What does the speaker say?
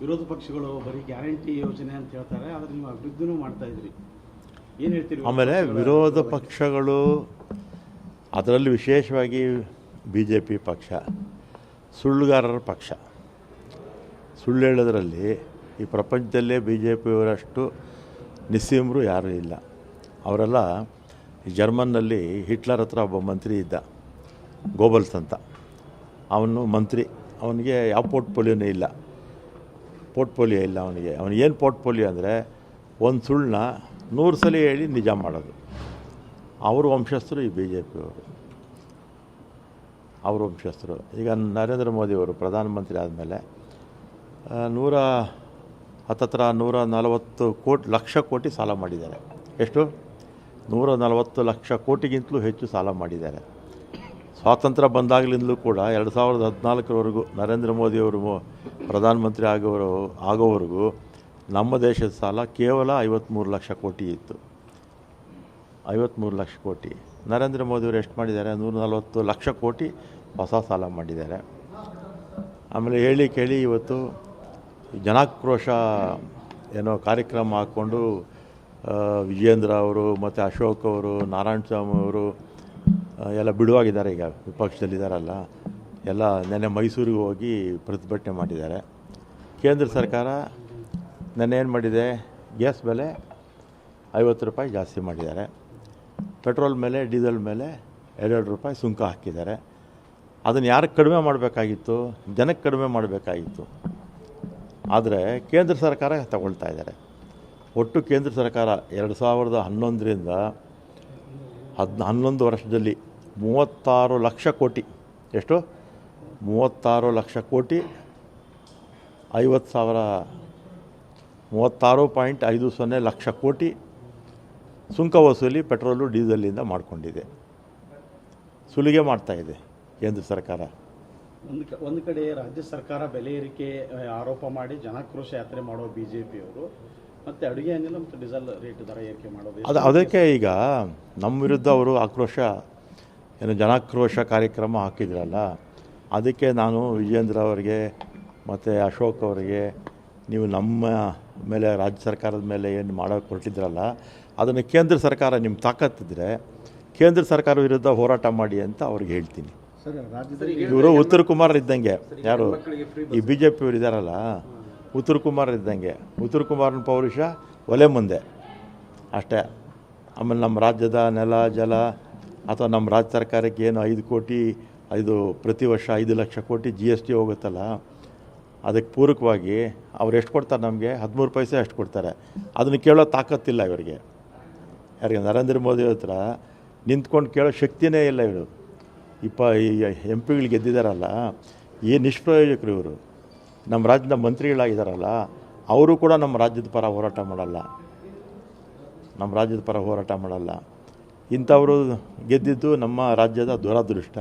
ವಿರೋಧ ಪಕ್ಷಗಳು ಬರೀ ಗ್ಯಾರಂಟಿ ಯೋಜನೆ ಅಂತ ಹೇಳ್ತಾರೆ ಆದ್ರೆ ನೀವು ಅಭಿವೃದ್ಧಿನೂ ಮಾಡ್ತಾ ಇದ್ರಿ. ಏನು ಹೇಳ್ತೀರಿ ಆಮೇಲೆ ವಿರೋಧ ಪಕ್ಷಗಳು ಅದರಲ್ಲಿ ವಿಶೇಷವಾಗಿ ಬಿ ಜೆ ಪಿ ಪಕ್ಷ ಸುಳ್ಳುಗಾರರ ಪಕ್ಷ. ಸುಳ್ಳು ಹೇಳೋದ್ರಲ್ಲಿ ಈ ಪ್ರಪಂಚದಲ್ಲೇ ಬಿ ಜೆ ಪಿಯವರಷ್ಟು ನಿಸ್ಸೀಮರು ಯಾರೂ ಇಲ್ಲ. ಅವರೆಲ್ಲ ಜರ್ಮನ್ನಲ್ಲಿ ಹಿಟ್ಲರ್ ಹತ್ರ ಒಬ್ಬ ಮಂತ್ರಿ ಇದ್ದ ಗೋಬಲ್ಸ್ ಅಂತ. ಅವನು ಮಂತ್ರಿ ಅವನಿಗೆ ಯಾವ ಪೋರ್ಟ್ಫೋಲಿಯೋನೇ ಇಲ್ಲ. ಪೋರ್ಟ್ಫೋಲಿಯೋ ಇಲ್ಲ ಅವನಿಗೆ. ಏನು ಪೋರ್ಟ್ಫೋಲಿಯೋ ಅಂದರೆ ಒಂದು ಸುಳ್ಳನ್ನ ನೂರು ಸಲ ಹೇಳಿ ನಿಜ ಮಾಡೋದು. ಅವ್ರ ವಂಶಸ್ಥರು, ಈ ಬಿ ಜೆ ಪಿಯವರು ಅವ್ರ ವಂಶಸ್ಥರು. ಈಗ ನರೇಂದ್ರ ಮೋದಿಯವರು ಪ್ರಧಾನಮಂತ್ರಿ ಆದಮೇಲೆ ನೂರ ಹತ್ತತ್ರ ನೂರ ನಲವತ್ತು ಕೋಟಿ, ಲಕ್ಷ ಕೋಟಿ ಸಾಲ ಮಾಡಿದ್ದಾರೆ. ಎಷ್ಟು? ನೂರ ನಲವತ್ತು ಲಕ್ಷ ಕೋಟಿಗಿಂತಲೂ ಹೆಚ್ಚು ಸಾಲ ಮಾಡಿದ್ದಾರೆ. ಸ್ವಾತಂತ್ರ್ಯ ಬಂದಾಗಲಿಂದಲೂ ಕೂಡ ಎರಡು ಸಾವಿರದ ಹದಿನಾಲ್ಕರವರೆಗೂ ನರೇಂದ್ರ ಮೋದಿಯವರು ಪ್ರಧಾನಮಂತ್ರಿ ಆಗೋರು, ಆಗೋವರೆಗೂ ನಮ್ಮ ದೇಶದ ಸಾಲ ಕೇವಲ ಐವತ್ತ್ಮೂರು ಲಕ್ಷ ಕೋಟಿ ಇತ್ತು. ಐವತ್ತ್ಮೂರು ಲಕ್ಷ ಕೋಟಿ. ನರೇಂದ್ರ ಮೋದಿಯವರು ಎಷ್ಟು ಮಾಡಿದ್ದಾರೆ? ನೂರ ನಲವತ್ತು ಲಕ್ಷ ಕೋಟಿ ಹೊಸ ಸಾಲ ಮಾಡಿದ್ದಾರೆ. ಆಮೇಲೆ ಹೇಳಿ ಕೇಳಿ ಇವತ್ತು ಜನಾಕ್ರೋಶ ಏನೋ ಕಾರ್ಯಕ್ರಮ ಹಾಕ್ಕೊಂಡು ವಿಜೇಂದ್ರ ಅವರು ಮತ್ತು ಅಶೋಕ್ ಅವರು, ನಾರಾಯಣ ಸ್ವಾಮಿ ಅವರು ಎಲ್ಲ ಬಿಡುವಾಗಿದ್ದಾರೆ ಈಗ ವಿಪಕ್ಷದಲ್ಲಿದ್ದಾರಲ್ಲ, ಎಲ್ಲ ನೆನ್ನೆ ಮೈಸೂರಿಗೆ ಹೋಗಿ ಪ್ರತಿಭಟನೆ ಮಾಡಿದ್ದಾರೆ. ಕೇಂದ್ರ ಸರ್ಕಾರ ನೆನ್ನೆ ಏನು ಮಾಡಿದೆ? ಗ್ಯಾಸ್ ಬೆಲೆ ಐವತ್ತು ರೂಪಾಯಿ ಜಾಸ್ತಿ ಮಾಡಿದ್ದಾರೆ. ಪೆಟ್ರೋಲ್ ಮೇಲೆ, ಡೀಸೆಲ್ ಮೇಲೆ ಎರಡೆರಡು ರೂಪಾಯಿ ಸುಂಕ ಹಾಕಿದ್ದಾರೆ. ಅದನ್ನು ಯಾರಿಗೆ ಕಡಿಮೆ ಮಾಡಬೇಕಾಗಿತ್ತು? ಜನಕ್ಕೆ ಕಡಿಮೆ ಮಾಡಬೇಕಾಗಿತ್ತು. ಆದರೆ ಕೇಂದ್ರ ಸರ್ಕಾರ ತಗೊಳ್ತಾ ಇದ್ದಾರೆ. ಒಟ್ಟು ಕೇಂದ್ರ ಸರ್ಕಾರ ಎರಡು ಸಾವಿರದ ಹನ್ನೊಂದರಿಂದ ಹದ್ ಹನ್ನೊಂದು ವರ್ಷದಲ್ಲಿ ಮೂವತ್ತಾರು ಲಕ್ಷ ಕೋಟಿ. ಎಷ್ಟು? ಮೂವತ್ತಾರು ಲಕ್ಷ ಕೋಟಿ ಐವತ್ತು ಸಾವಿರ ಮೂವತ್ತಾರು ಪಾಯಿಂಟ್ ಐದು ಸೊನ್ನೆ ಲಕ್ಷ ಕೋಟಿ ಸುಂಕ ವಸೂಲಿ ಪೆಟ್ರೋಲು ಡೀಸೆಲಿಂದ ಮಾಡಿಕೊಂಡಿದೆ. ಸುಲಿಗೆ ಮಾಡ್ತಾಯಿದೆ ಇದೆ ಕೇಂದ್ರ ಸರ್ಕಾರ. ಒಂದು ಕ- ಒಂದು ಕಡೆ ರಾಜ್ಯ ಸರ್ಕಾರ ಬೆಲೆ ಏರಿಕೆ ಆರೋಪ ಮಾಡಿ ಜನಾಕ್ರೋಶ ಯಾತ್ರೆ ಮಾಡೋ ಬಿ ಜೆ ಪಿಯವರು ಮತ್ತು ಅಡುಗೆ ಅನಿಲ ಮತ್ತು ಡೀಸೆಲ್ ರೇಟ್ ದರ ಏರಿಕೆ ಮಾಡೋದು ಅದು ಅದಕ್ಕೆ ಈಗ ನಮ್ಮ ವಿರುದ್ಧ ಅವರು ಆಕ್ರೋಶ ಏನು ಜನಾಕ್ರೋಶ ಕಾರ್ಯಕ್ರಮ ಹಾಕಿದ್ರಲ್ಲ ಅದಕ್ಕೆ ನಾನು ವಿಜೇಂದ್ರ ಅವರಿಗೆ ಮತ್ತು ಅಶೋಕ್ ಅವರಿಗೆ ನೀವು ನಮ್ಮ ಮೇಲೆ ರಾಜ್ಯ ಸರ್ಕಾರದ ಮೇಲೆ ಏನು ಮಾಡೋಕ್ಕೆ ಹೊರಟಿದ್ರಲ್ಲ ಅದನ್ನು ಕೇಂದ್ರ ಸರ್ಕಾರ ನಿಮ್ಮ ತಾಕತ್ತಿದ್ರೆ ಕೇಂದ್ರ ಸರ್ಕಾರ ವಿರುದ್ಧ ಹೋರಾಟ ಮಾಡಿ ಅಂತ ಅವ್ರಿಗೆ ಹೇಳ್ತೀನಿ. ಇವರು ಉತ್ತರ ಕುಮಾರ್ ಇದ್ದಂಗೆ ಯಾರು? ಈ ಬಿ ಜೆ ಪಿಯವರು ಇದ್ದಾರಲ್ಲ ಉತ್ತರ ಕುಮಾರ್ ಇದ್ದಂಗೆ ಉತ್ತರ ಕುಮಾರನ ಪೌರುಷ ಒಲೆ ಮುಂದೆ ಅಷ್ಟೇ. ಆಮೇಲೆ ನಮ್ಮ ರಾಜ್ಯದ ನೆಲ ಜಲ ಅಥವಾ ನಮ್ಮ ರಾಜ್ಯ ಸರ್ಕಾರಕ್ಕೆ ಏನು ಐದು ಕೋಟಿ, ಐದು ಪ್ರತಿ ವರ್ಷ ಐದು ಲಕ್ಷ ಕೋಟಿ ಜಿ ಎಸ್ ಟಿ ಹೋಗುತ್ತಲ್ಲ, ಅದಕ್ಕೆ ಪೂರಕವಾಗಿ ಅವ್ರು ಎಷ್ಟು ಕೊಡ್ತಾರೆ ನಮಗೆ? ಹದಿಮೂರು ಪೈಸೆ ಅಷ್ಟು ಕೊಡ್ತಾರೆ. ಅದನ್ನು ಕೇಳೋ ತಾಕತ್ತಿಲ್ಲ ಇವರಿಗೆ. ಯಾರಿಗೆ? ನರೇಂದ್ರ ಮೋದಿ ಹತ್ರ ನಿಂತ್ಕೊಂಡು ಕೇಳೋ ಶಕ್ತಿನೇ ಇಲ್ಲ ಇವರು. ಇಪ್ಪ, ಈ ಎಂ ಪಿಗಳು ಗೆದ್ದಿದ್ದಾರಲ್ಲ ಈ ನಿಷ್ಪ್ರಯೋಜಕರು ಇವರು. ನಮ್ಮ ರಾಜ್ಯದ ಮಂತ್ರಿಗಳಾಗಿದ್ದಾರಲ್ಲ ಅವರು ಕೂಡ ನಮ್ಮ ರಾಜ್ಯದ ಪರ ಹೋರಾಟ ಮಾಡಲ್ಲ. ನಮ್ಮ ರಾಜ್ಯದ ಪರ ಹೋರಾಟ ಮಾಡಲ್ಲ. ಇಂಥವರು ಗೆದ್ದಿದ್ದು ನಮ್ಮ ರಾಜ್ಯದ ದುರದೃಷ್ಟ.